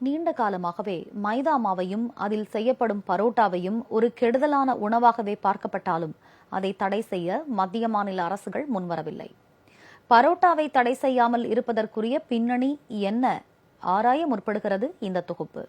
நீண்ட காலமாகவே மைதா மாவையும் அதில் செய்யப்படும் பரோட்டாவையும் ஒரு கெடுதலான உணவாகவே பார்க்கப்பட்டாலும் அதை தடை செய்ய மத்திய மாநில அரசுகள் முன்வரவில்லை. பரோட்டாவை தடை செய்யாமல் இருப்பதற்குரிய பின்னணி என்ன? ஆராய முற்படுகிறது இந்த தொகுப்பு.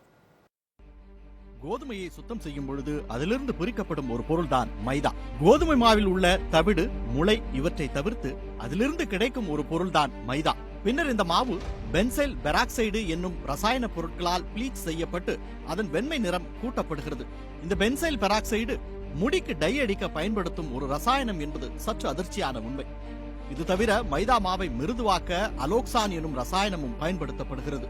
கோதுமையை சுத்தம் செய்யும் பொழுது அதிலிருந்து பிரிக்கப்படும் ஒரு பொருள்தான் மைதா. கோதுமை மாவில் உள்ள தவிடு முளை இவற்றை தவிர்த்து அதிலிருந்து கிடைக்கும் ஒரு பொருள்தான் மைதா. பின்னர் இந்த மாவு பென்சைல் பெராக்சைடு என்னும் ரசாயன பொருட்களால் ப்ளீச் செய்யப்பட்டு அதன் வெண்மை நிறம் கூட்டப்படுகிறது. இந்த பென்சைல் பெராக்சைடு முடிக்கு டை அடிக்க பயன்படுத்தும் ஒரு ரசாயனம் என்பது சற்று அதிர்ச்சியான உண்மை. இது தவிர மைதா மாவை மிருதுவாக்க அலோக்சான் எனும் ரசாயனமும் பயன்படுத்தப்படுகிறது.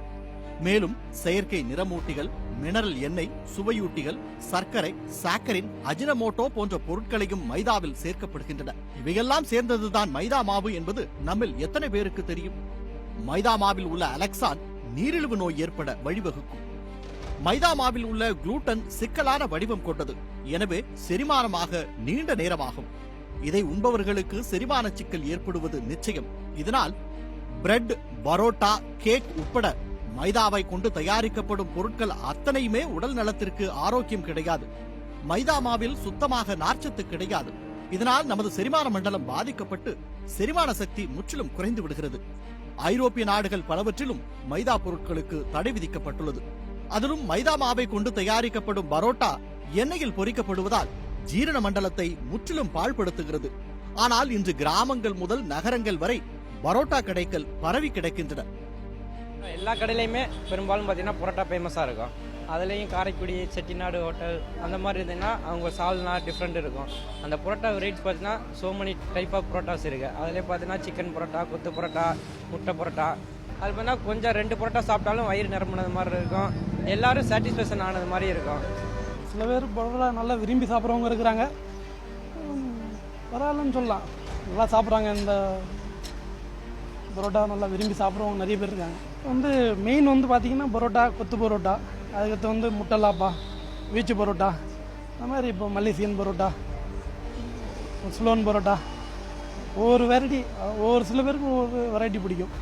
மேலும் செயற்கை நிறமூட்டிகள் மினரல் எண்ணெய் சுவையூட்டிகள் சர்க்கரை சாக்கரின் அஜினமோட்டோ போன்ற பொருட்களையும் மைதாவில் சேர்க்கப்படுகின்றன. இவையெல்லாம் சேர்ந்ததுதான் மைதா மாவு என்பது நம்மில் எத்தனை பேருக்கு தெரியும்? மைதா மாவில் உள்ள அலெக்சான் நீரிழிவு நோய் ஏற்பட வழிவகுக்கும். மைதா மாவில் உள்ள குளூட்டன் சிக்கலான வடிவம் கொண்டது. எனவே செரிமானமாக நீண்ட நேரமாகும். இதை உண்பவர்களுக்கு செரிமான சிக்கல் ஏற்படுவது நிச்சயம். இதனால் பிரெட் பரோட்டா கேக் உட்பட மைதாவை கொண்டு தயாரிக்கப்படும் பொருட்கள் அத்தனையுமே உடல் நலத்திற்கு ஆரோக்கியம் கிடையாது. மைதா மாவில் சுத்தமாக நார்ச்சத்து கிடையாது. இதனால் நமது செரிமான மண்டலம் பாதிக்கப்பட்டு செரிமான சக்தி முற்றிலும் குறைந்து விடுகிறது. ஐரோப்பிய நாடுகள் பலவற்றிலும் மைதா பொருட்களுக்கு தடை விதிக்கப்பட்டுள்ளது. அதிலும் மைதா மாவை கொண்டு தயாரிக்கப்படும் பரோட்டா எண்ணெயில் பொரிக்கப்படுவதால் ஜீரண மண்டலத்தை முற்றிலும் பாழ்படுத்துகிறது. ஆனால் இன்று கிராமங்கள் முதல் நகரங்கள் வரை பரோட்டா கடைகள் பரவி கிடக்கின்றன. எல்லா கடையிலையுமே பெரும்பாலும் பார்த்தீங்கன்னா பரோட்டா ஃபேமஸாக இருக்கும். அதுலேயும் காரைக்குடி செட்டிநாடு ஹோட்டல் அந்த மாதிரி இருந்ததுன்னா அவங்க சால்னா டிஃப்ரெண்ட் இருக்கும். அந்த புரோட்டா ரேட் பார்த்தீங்கன்னா so many type of parottas இருக்குது அதிலே பார்த்தீங்கன்னா சிக்கன் புரோட்டா கொத்து புரோட்டா முட்டை புரோட்டா. அது பார்த்தீங்கன்னா கொஞ்சம் ரெண்டு புரோட்டா சாப்பிட்டாலும் வயிறு நிரம்பினது மாதிரி இருக்கும். எல்லாரும் சாட்டிஸ்ஃபேக்ஷன் ஆனது மாதிரி இருக்கும். சில பேர் பரோட்டா நல்லா விரும்பி சாப்பிட்றவங்க இருக்கிறாங்க. பரவாயில்லன்னு சொல்லலாம். நல்லா சாப்பிட்றாங்க இந்த பரோட்டா நல்லா விரும்பி சாப்பிட்றவங்க நிறைய பேர் இருக்காங்க. வந்து மெயின் வந்து பார்த்திங்கன்னா பரோட்டா கொத்து பரோட்டா. அதுக்கடுத்து வந்து முட்டைலாப்பா வீச்சு பரோட்டா. அந்த மாதிரி இப்போ மலேசியன் பரோட்டா ஸ்லோன் பரோட்டா. ஒவ்வொரு வெரைட்டி ஒவ்வொரு சில பேருக்கு ஒவ்வொரு வெரைட்டி பிடிக்கும்.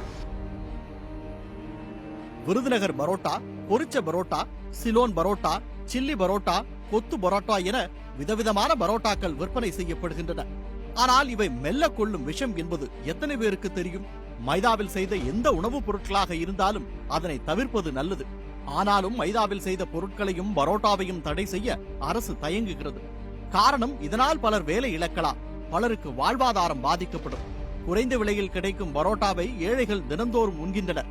விருதுநகர் பரோட்டா பொரிச்ச பரோட்டா சிலோன் பரோட்டா சில்லி பரோட்டா கொத்து பரோட்டா என விதவிதமான பரோட்டாக்கள் விற்பனை செய்யப்படுகின்றன. ஆனால் இவை மெல்ல கொள்ளும் விஷம் என்பது எத்தனை பேருக்கு தெரியும்? மைதாவில் செய்த எந்த உணவுப் பொருட்களாக இருந்தாலும் அதனை தவிர்ப்பது நல்லது. ஆனாலும் மைதாவில் செய்த பொருட்களையும் பரோட்டாவையும் தடை செய்ய அரசு தயங்குகிறது. காரணம் இதனால் பலர் வேலை இழக்கலாம். பலருக்கு வாழ்வாதாரம் பாதிக்கப்படும். குறைந்த விலையில் கிடைக்கும் பரோட்டாவை ஏழைகள் தினந்தோறும் உண்கின்றனர்.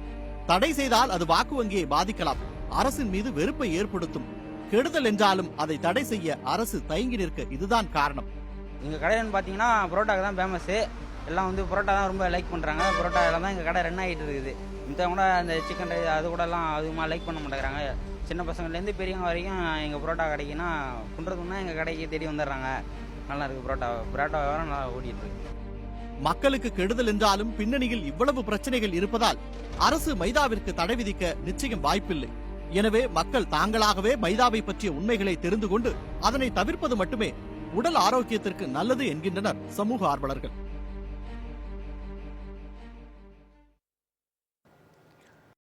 தடை செய்தால் அது வாக்கு வங்கியை பாதிக்கலாம். அரசின் மீது வெறுப்பை ஏற்படுத்தும். கெடுதல் என்றாலும் அதை தடை செய்ய அரசு தயங்கி நிற்க இதுதான் காரணம். எங்கள் கடையில் பார்த்தீங்கன்னா பரோட்டாக்கு தான் ஃபேமஸ்ஸு எல்லாம் வந்து புரோட்டா தான் ரொம்ப லைக் பண்ணுறாங்க புரோட்டா எல்லாம் தான் எங்கள் கடை ரன் ஆகிட்டு இருக்குது. மித்தவங்க கூட அந்த சிக்கன் ரைஸ் அது கூடலாம் அதிகமாக லைக் பண்ண மாட்டேங்கிறாங்க. சின்ன பசங்கள்லேருந்து பெரியவங்க வரைக்கும் எங்கள் புரோட்டா கடைக்குன்னா குன்றதுன்னா எங்கள் கடைக்கு தேடி வந்துடுறாங்க. நல்லா இருக்குது புரோட்டா. புரோட்டா வியாபாரம் நல்லா ஓடிட்டு இருக்கு. மக்களுக்கு கெடுதல் என்றாலும் பின்னணியில் இவ்வளவு பிரச்சனைகள் இருப்பதால் அரசு மைதாவிற்கு தடை விதிக்க நிச்சயம் வாய்ப்பில்லை. எனவே மக்கள் தாங்களாகவே மைதாவை பற்றிய உண்மைகளை தெரிந்து கொண்டு அதனை தவிர்ப்பது மட்டுமே உடல் ஆரோக்கியத்திற்கு நல்லது என்கின்றனர் சமூக ஆர்வலர்கள்.